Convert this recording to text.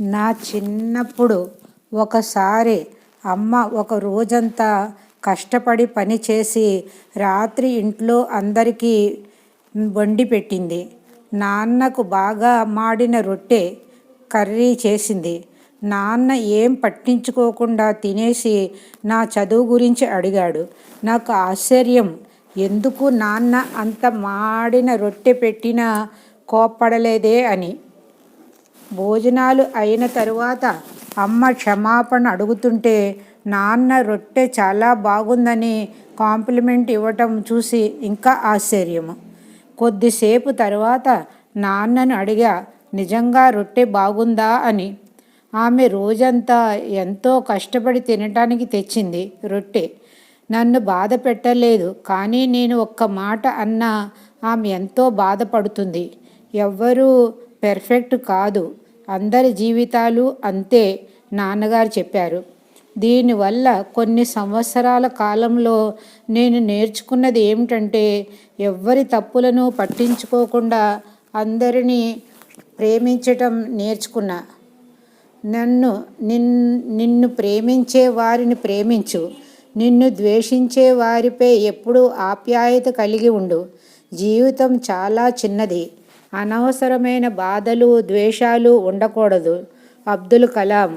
నా చిన్నప్పుడు ఒకసారి అమ్మ ఒక రోజంతా కష్టపడి పనిచేసి రాత్రి ఇంట్లో అందరికీ వండి పెట్టింది. నాన్నకు బాగా మాడిన రొట్టె కర్రీ చేసింది. నాన్న ఏం పట్టించుకోకుండా తినేసి నా చదువు గురించి అడిగాడు. నాకు ఆశ్చర్యం. ఎందుకు నాన్న అంత మాడిన రొట్టె పెట్టినా కోప్పడలేదే అని. భోజనాలు అయిన తరువాత అమ్మ క్షమాపణ అడుగుతుంటే నాన్న రొట్టె చాలా బాగుందని కాంప్లిమెంట్ ఇవ్వటం చూసి ఇంకా ఆశ్చర్యము. కొద్దిసేపు తర్వాత నాన్నను అడిగా నిజంగా రొట్టె బాగుందా? అని. ఆమె రోజంతా ఎంతో కష్టపడి తినటానికి తెచ్చింది రొట్టె. నన్ను బాధ పెట్టలేదు కానీ నేను ఒక్క మాట అన్నా ఆమె ఎంతో బాధపడుతుంది. ఎవ్వరూ పెర్ఫెక్ట్ కాదు. అందరి జీవితాలు అంతే నాన్నగారు చెప్పారు. దీనివల్ల కొన్ని సంవత్సరాల కాలంలో నేను నేర్చుకున్నది ఏమిటంటే ఎవ్వరి తప్పులను పట్టించుకోకుండా అందరినీ ప్రేమించటం నేర్చుకున్నా. నన్ను నిన్ నిన్ను ప్రేమించే వారిని ప్రేమించు. నిన్ను ద్వేషించే వారిపై ఎప్పుడూ ఆప్యాయత కలిగి ఉండు. జీవితం చాలా చిన్నది. అనవసరమైన బాధలు ద్వేషాలు ఉండకూడదు. అబ్దుల్ కలాం